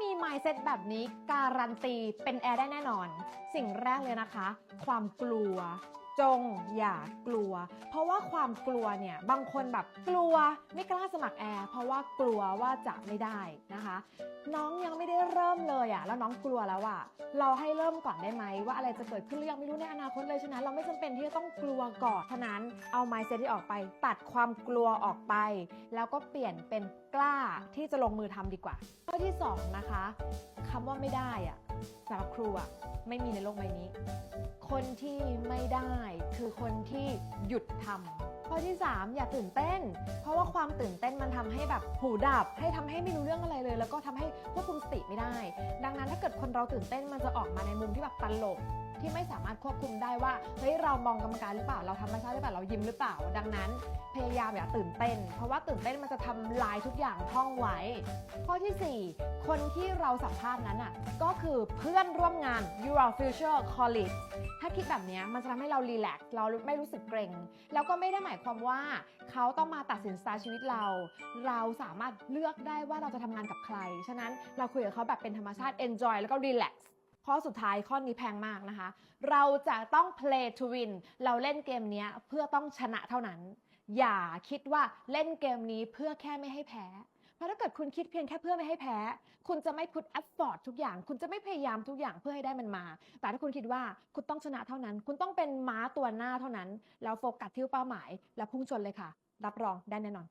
มี mindset แบบนี้การันตีเป็นแอร์ได้แน่นอน สิ่งแรกเลยนะคะ ความกลัว จงอย่ากลัว เพราะว่าความกลัวเนี่ยบางคนแบบกลัวไม่กล้าสมัครแอร์เพราะว่ากลัวว่าจะไม่ได้นะคะ น้องยังไม่ได้เริ่มเลยอะ่ะแล้วน้องกลัวแล้วอะ่ะเราให้เริ่มก่อนได้ไหมว่าอะไรจะเกิดขึ้นหรือยังไม่รู้ในอนาคตเลยฉะนั้นเราไม่จำเป็นที่จะต้องกลัวก่อนฉะนั้นเอา mindset ที่ออกไป ตัดความกลัวออกไป แล้วก็เปลี่ยนเป็นกล้าที่จะลงมือทำดีกว่าข้อที่สองนะคะคำว่าไม่ได้อะ่ะ สำหรับครูอะ่ะไม่มีในโลกใบนี้ คนที่ไม่ได้คือคนที่หยุดทำ ข้อที่ 3 อย่าตื่นเต้น เพราะว่าความตื่นเต้นมันทำให้แบบหูดับ ให้ทำให้ไม่รู้เรื่องอะไรเลย แล้วก็ทำให้ควบคุมสติไม่ได้ ดังนั้นถ้าเกิดคนเราตื่นเต้นมันจะออกมาในมุมที่แบบตลกที่ไม่สามารถควบคุมได้ว่าเฮ้ยเรามองกรรมการหรือเปล่าเราธรรมชาหรือเปล่าเรายิ้มหรือเปล่า ดังนั้นพยายามอย่าตื่นเต้น เพราะว่าตื่นเต้นมันจะทำลายทุกอย่างท่องไว้ ข้อทีสี่ 4 คนที่เราสัมภาษณ์นั้นอะก็คือเพื่อนร่วมงาน your future colleagues ถ้าคิดแบบเนี้ยมันจะทำให้เรารีแลกซ์เราไม่รู้สึกเกรงแล้วก็ไม่ได้หมายความว่าเขาต้องมาตัดสินสไตาชีวิตเรา เราสามารถเลือกได้ว่าเราจะทำงานกับใคร ฉะนั้นเราคุยกับเขาแบบเป็นธรรมชาติ enjoy แล้วก็ relax ข้อสุดท้ายข้อนี้แพงมากนะคะ เราจะต้อง play to win เราเล่นเกมนี้เพื่อต้องชนะเท่านั้น อย่าคิดว่าเล่นเกมนี้เพื่อแค่ไม่ให้แพ้ เพราะถ้าเกิดคุณคิดเพียงแค่เพื่อไม่ให้แพ้ คุณจะไม่พุทแอฟฟอร์ดทุกอย่าง คุณจะไม่พยายามทุกอย่างเพื่อให้ได้มันมา แต่ถ้าคุณคิดว่าคุณต้องชนะเท่านั้น คุณต้องเป็นม้าตัวหน้าเท่านั้น แล้วโฟกัสที่เป้าหมาย แล้วพุ่งชนเลยค่ะ รับรองได้แน่นอน